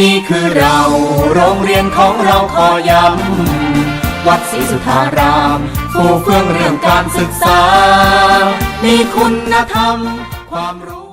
นี่คือเราโรงเรียนของเราขอย้ำวัดศรีสุทธารามผู้เฟื่องเรื่องการศึกษา มีคุณธรรมความรู้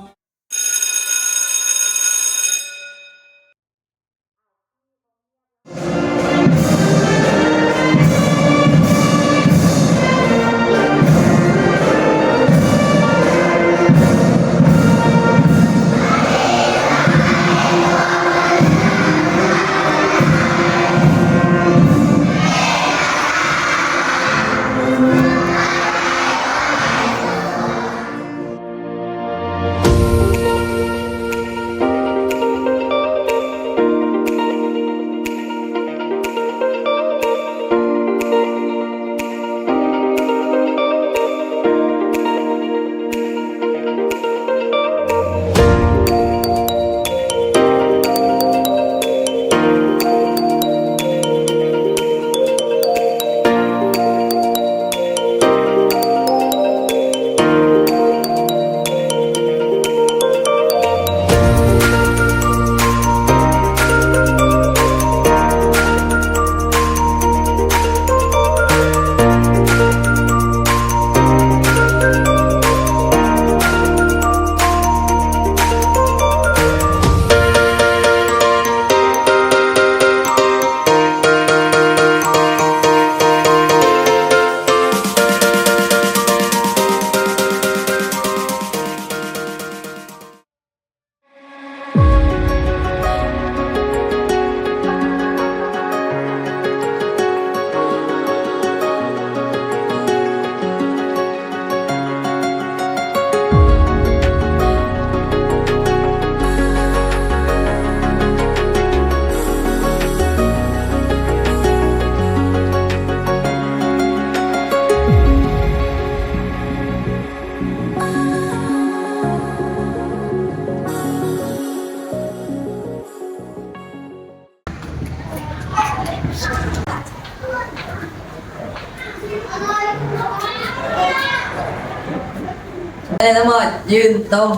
หมดยืนตรง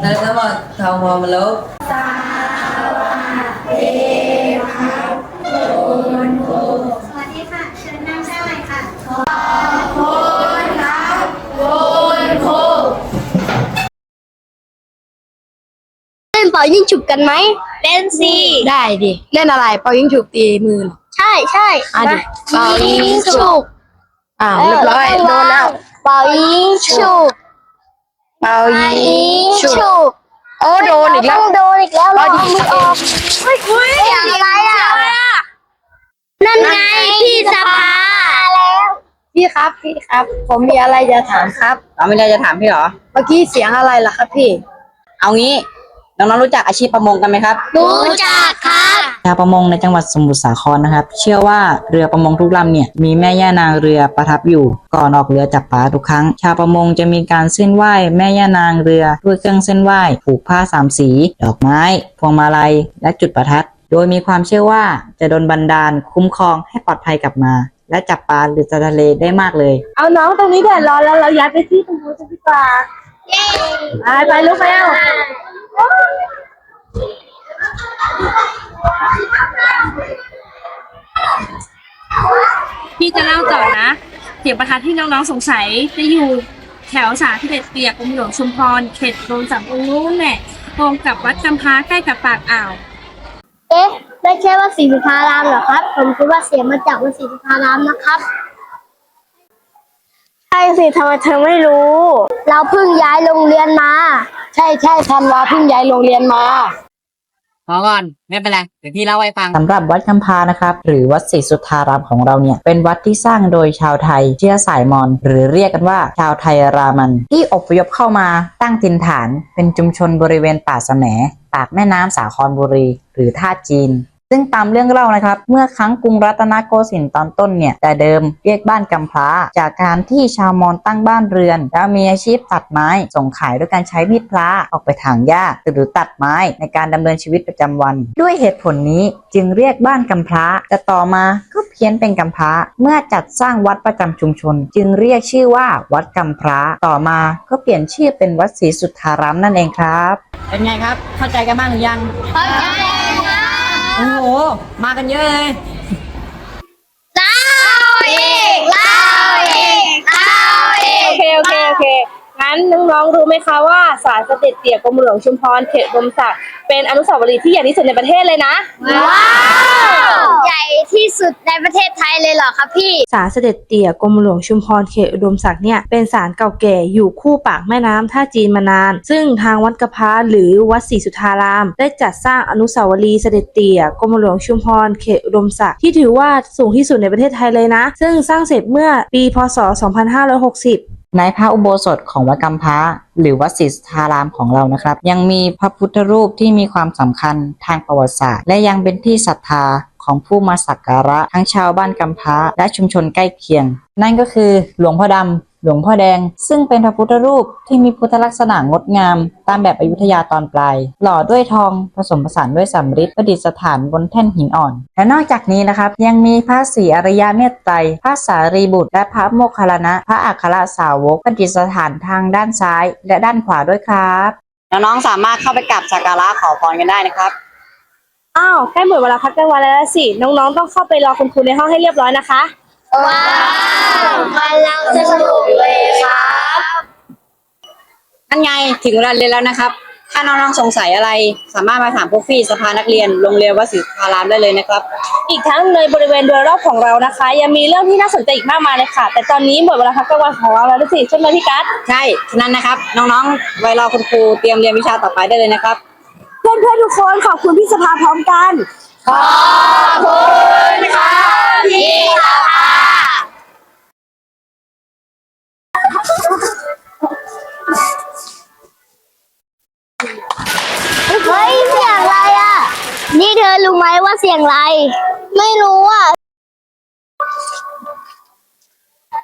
ในทั้งหมดทำความเคารพสวัสดีค่ะ เชิญนั่งได้เลยค่ะเล่นเป่ายิ่งฉุบกันไหม เล่นสิ ได้ดิ เล่นอะไร เป่ายิ่งฉุบตีมือเหรอใช่ใช่อะดิมาเป่ายิงฉุบอ่าเรียบร้อยโดนแล้วเป่ายิงฉุบ เป่ายิยิงงฉุบฉุบโอ้โดนอีกแล้ว ต้องโดนอีกแล้วเราเอาดิเอามือออกเฮ้ยเฮ้ยอย่างอะไรอะนั่นไงพี่สภาแล้วพี่ครับพี่ครับ ผมมีอะไรจะถามครับเราไม่ได้จะถามพี่เหรอ เมื่อกี้เสียงอะไรล่ะครับพี่ เอางี้ น้องๆรู้จักอาชีพประมงกันไหมครับ รู้จักครับชาวประมงในจังหวัดสมุทรสาครนะครับ เชื่อว่าเรือประมงทุกลำเนี่ยมีแม่ย่านางเรือประทับอยู่ ก่อนออกเรือจับปลาทุกครั้ง ชาวประมงจะมีการเส้นไหว้แม่ย่านางเรือด้วยเครื่องเส้นไหว้ผูกผ้าสามสี ดอกไม้ พวงมาลัย และจุดประทัด โดยมีความเชื่อว่าจะดลบันดาลคุ้มครองให้ปลอดภัยกลับมา และจับปลาหรือสัตว์ทะเลได้มากเลย เอาน้องตรงนี้เดือดร้อนแล้วเราย้ายไปที่ตรงนู้นจะดีกว่าไปไปลูกแมว พี่จะเล่าต่อนะ เสียงประทัดที่น้องๆสงสัยจะอยู่แถวสาธิตเปียกกรมหลวงชุมพร เขตโดนสัมตรงนู้นแหละตรงกับวัดจำพาใกล้กับปากอ่าว เอ๊ะ ไม่ใช่ว่าศรีสุธารามเหรอครับ ผมคิดว่าเสียงมาจากวัดศรีสุธารามนะครับ ใช่สิทำไมเธอไม่รู้ เราเพิ่งย้ายโรงเรียนมา ใช่ใช่ธันวาเพิ่งย้ายโรงเรียนมาพอก่อนไม่เป็นไรเดี๋ยวพี่เล่าให้ฟังสำหรับวัดคำพานะครับ หรือวัดศรีสุทธารามของเราเนี่ย เป็นวัดที่สร้างโดยชาวไทยเชื้อสายมอญหรือเรียกกันว่าชาวไทยรามันที่อพยพเข้ามาตั้งถิ่นฐาน เป็นชุมชนบริเวณป่าสะแหมปากแม่น้ำสาครบุรี หรือท่าจีน ซึ่งตามเรื่องเล่านะครับ เมื่อครั้งกรุงรัตนโกสินทร์ตอนต้นเนี่ย แต่เดิมเรียกบ้านกำพร้า จากการที่ชาวมอญตั้งบ้านเรือน แล้วมีอาชีพตัดไม้ส่งขายด้วยการใช้มีดพระออกไปถางหญ้าหรือตัดไม้ในการดำเนินชีวิตประจำวัน ด้วยเหตุผลนี้จึงเรียกบ้านกำพร้า แต่ต่อมาก็เพี้ยนเป็นกำพร้า เมื่อจัดสร้างวัดประจำชุมชน จึงเรียกชื่อว่าวัดกำพร้า ต่อมาก็เปลี่ยนชื่อเป็นวัดศรีสุทธารามนั่นเองครับ เป็นไงครับ เข้าใจกันบ้างหรือยังเข้าใจโอ้โห มากันเยอะเลยเล่าอีกเล่าอีกเล่าอีโอกเค โอเค โอเค งั้นน้องๆรู้ไหมคะว่าศาลเสด็จเตี่ยกรมหลวงชุมพรเขตอุดมศักดิ์เป็นอนุสาวรีย์ที่ใหญ่ที่สุดในประเทศเลยนะ ว้าว ใหญ่ที่สุดในประเทศไทยเลยเหรอคะพี่ ศาลเสด็จเตี่ยกรมหลวงชุมพรเขตอุดมศักดิ์เนี่ยเป็นศาลเก่าแก่อยู่คู่ปากแม่น้ำท่าจีนมานาน ซึ่งทางวัดกระพร้าหรือวัดศรีสุทธาราม ได้จัดสร้างอนุสาวรีย์เสด็จเตี่ยกรมหลวงชุมพรเขตอุดมศักดิ์ที่ถือว่าสูงที่สุดในประเทศไทยเลยนะ ซึ่งสร้างเสร็จเมื่อปีพศ 2560 ในพระอุโบสถของวัดกำพะหรือวัดศรีสุทธารามของเรานะครับ ยังมีพระพุทธรูปที่มีความสำคัญทางประวัติศาสตร์ และยังเป็นที่ศรัทธาของผู้มาสักการะทั้งชาวบ้านกำพะและชุมชนใกล้เคียง นั่นก็คือหลวงพ่อดำ หลวงพ่อแดง ซึ่งเป็นพระพุทธรูปที่มีพุทธลักษณะงดงาม ตามแบบอยุธยาตอนปลาย หล่อด้วยทองผสมผสานด้วยสำริดประดิษฐานบนแท่นหินอ่อน และนอกจากนี้นะครับยังมีพระศรีอริยเมตไตรพระสารีบุตร และพระโมคคัลลานะ พระอัครสาวกประดิษฐานทางด้านซ้าย และด้านขวาด้วยครับน้องๆสามารถเข้าไปกราบสักการะขอพรกันได้นะครับอ้าวใกล้หมดเวลาพักกลางวันแล้วสิน้องๆต้องเข้าไปรอคุณครูในห้องให้เรียบร้อยนะคะ ว้าวมันลังสนุกเลยครับนั่นไงถึงเวลาเรียนแล้วนะครับ ถ้าน้องๆสงสัยอะไร สามารถมาถามพวกพี่สภานักเรียนโรงเรียนวัดศรีสุทธารามได้เลยนะครับ อีกทั้งในบริเวณโดยรอบของเรานะคะ ยังมีเรื่องที่น่าสนใจอีกมากมายเลยค่ะ แต่ตอนนี้หมดเวลาพักกลางวันของเราแล้วด้วยสิใช่ไหมพี่กัสใช่ฉะนั้นนะครับ น้องๆไว้รอคุณครูเตรียมเรียนวิชาต่อไปได้เลยนะครับ เพื่อนๆทุกคนขอบคุณพี่สภาพร้อมกัน พี่สภาเฮ้ยเสียงอะไรอะ นี่เธอรู้ไหมว่าเสียงอะไร ไม่รู้อะ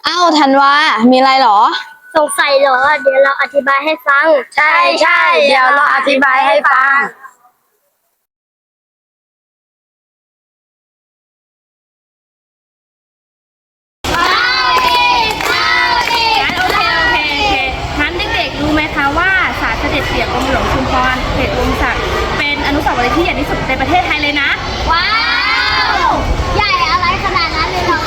อ้าวธันวา มีอะไรเหรอ สงสัยเหรอ เดี๋ยวเราอธิบายให้ฟัง ใช่ใช่เดี๋ยวเราอธิบายให้ฟัง งั้นโอเคโอเคโอเคงั้นเด็กๆรู้ไหมคะว่าศาลเสด็จเตี่ยกรมหลวงชุมพรเขตอุดมศักดิ์เป็นอนุสาวรีย์ที่ใหญ่ที่สุดในประเทศไทยเลยนะ ว้าว ใหญ่อะไรขนาดนั้นเลยเหรอ